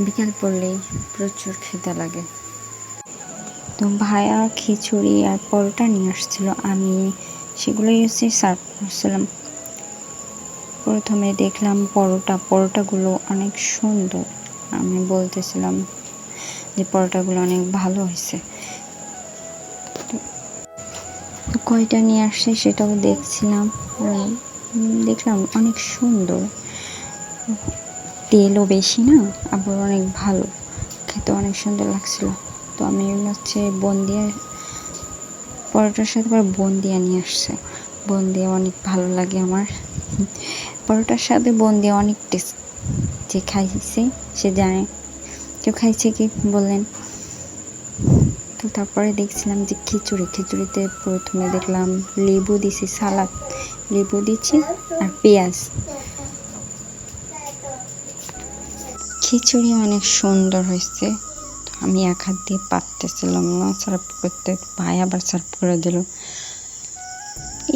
বিকাল পড়লেই প্রচুর খেতে লাগে। তো ভায়া খিচুড়ি আর পরোটা নিয়ে আসছিল, আমি সেগুলোই হচ্ছে সার্ভ করছিলাম। প্রথমে দেখলাম পরোটা, পরোটাগুলো অনেক সুন্দর। আমি বলতেছিলাম যে পরোটাগুলো অনেক ভালো হয়েছে। তো- কয়টা নিয়ে আসছে সেটাও দেখছিলাম। দেখলাম অনেক সুন্দর। তেলও বেশি না, আবার অনেক ভালো। খেতে অনেক সুন্দর লাগছিল। তো আমি হচ্ছে বন্দিয়া, পরোটার সাথে আবার বন্দিয়া নিয়ে আসছে। বন্দিয়া অনেক ভালো লাগে আমার। পরোটার সাথে বন্দিয়া অনেক টেস্ট। যে খাইছে, সে জানে। কেউ খাইছে কি? বললেন। তো তারপরে দেখছিলাম যে খিচুড়ি, খিচুড়িতে প্রথমে দেখলাম লেবু দিছি, সালাদ। লেবু দিচ্ছি আর পেঁয়াজ। খিচুড়ি অনেক সুন্দর হয়েছে। আমি এক হাত দিয়ে পাততেছিলাম না সার্ভ করতে, ভাই আবার সার্ভ করে দিল।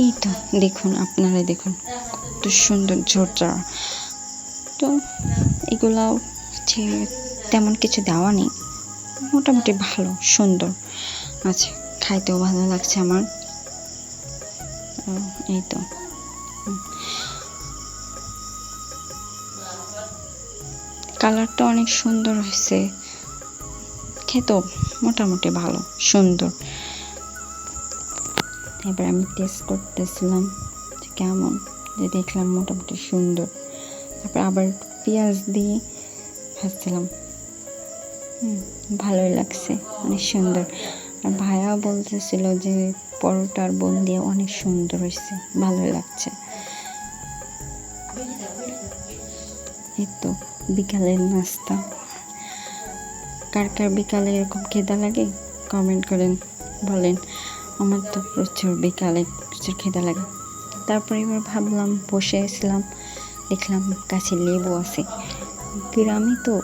এই তো দেখুন, আপনারাই দেখুন, কত সুন্দর ঝোরঝাড় তো এগুলো হচ্ছে তেমন কিছু দেওয়া নেই, মোটামুটি ভালো, সুন্দর আছে, খাইতেও ভালো লাগছে আমার। এই তো। কালারটা অনেক সুন্দর হয়েছে। খেতেও মোটামুটি ভালো সুন্দর। এবার আমি টেস্ট করতেছিলাম যে কেমন যে দেখলাম মোটামুটি সুন্দর। তারপর আবার পেঁয়াজ দিয়ে ভাজছিলাম। হুম, ভালোই লাগছে অনেক সুন্দর। আর ভাইয়া বলতেছিল যে পরোটার বোন দিয়ে অনেক সুন্দর হয়েছে ভালোই লাগছে। এই বিকালের নাস্তা। কার কার বিকালে এরকম খেদা লাগে? কমেন্ট করেন, বলেন। আমার তো প্রচুর বিকালে প্রচুর খেদা লাগে। তারপরে এবার ভাবলাম, বসে ছিলাম দেখলাম কাছে লেবু আছে। গ্রামে তো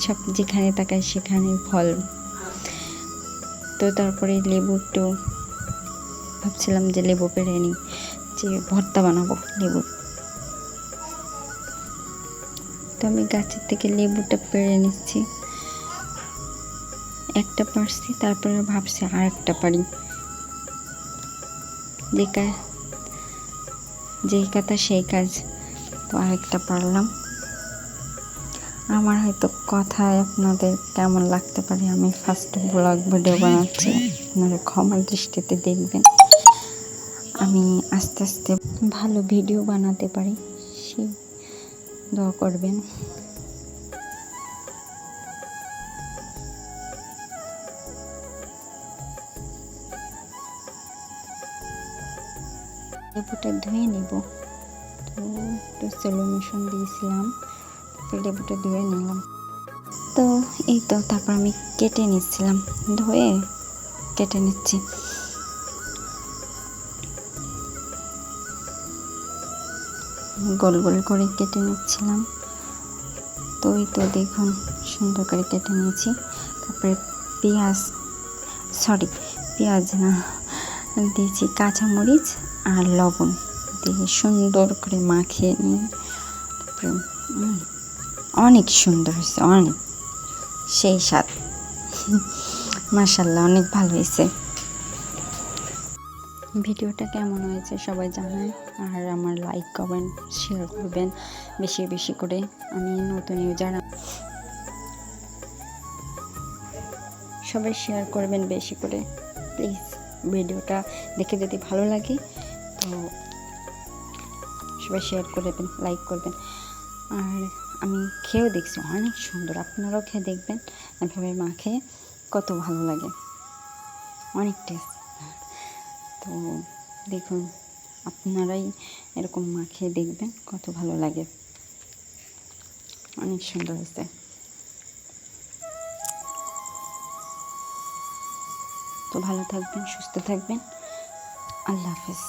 সব যেখানে তাকাই সেখানে ফল। তো তারপরে লেবু একটু ভাবছিলাম যে লেবু পেরে নিই, যে ভর্তা বানাবো লেবুর। তো আমি গাছের থেকে লেবুটা পেড়ে নিচ্ছি। একটা পারছি, তারপরে ভাবছি আর একটা পারি। যে কাজ যেই কথা সেই কাজ। তো আরেকটা পারলাম। আমার হয়তো কথায় আপনাদের কেমন লাগতে পারে, আমি ফার্স্ট ব্লগ ভিডিও বানাচ্ছি। আপনারা ক্ষমার দৃষ্টিতে দেখবেন। আমি আস্তে আস্তে ভালো ভিডিও বানাতে পারি, সেই দোয়া করবেন। লেবুটা ধুয়ে নিব। তো একটু সেলোমেশন দিয়েছিলাম লেবুটা ধুয়ে নিলাম। তো এই তো তারপর আমি কেটে নিচ্ছিলাম, ধুয়ে কেটে নিচ্ছি। গোল গোল করে কেটে নিচ্ছিলাম। তো এই তো দেখুন, সুন্দর করে কেটে নিয়েছি। তারপরে পেঁয়াজ সরি পেঁয়াজ না, দিয়েছি কাঁচামরিচ আর লবণ দিয়ে সুন্দর করে মাখিয়ে নিই। তারপরে অনেক সুন্দর হয়েছে, অনেক, সেই স্বাদ। মাসাল্লাহ অনেক ভালো হয়েছে। ভিডিওটা কেমন হয়েছে সবাই জানান আর আমার লাইক কমেন্ট শেয়ার করবেন বেশি বেশি করে। আমি নতুন যারা সবাই শেয়ার করবেন বেশি করে। প্লিজ ভিডিওটা দেখে যদি ভালো লাগে, তো সবাই শেয়ার করবেন লাইক করবেন। আর আমি খেয়েও দেখছি, অনেক সুন্দর। আপনারাও খেয়ে দেখবেন। এভাবে মা খেয়ে কত ভালো লাগে। অনেক টেস্ট তো দেখুন, আপনারাই এরকম মাখিয়ে দেখবেন কত ভালো লাগে। অনেক সুন্দর হয়েছে। তো ভালো থাকবেন, সুস্থ থাকবেন। আল্লাহ হাফেজ।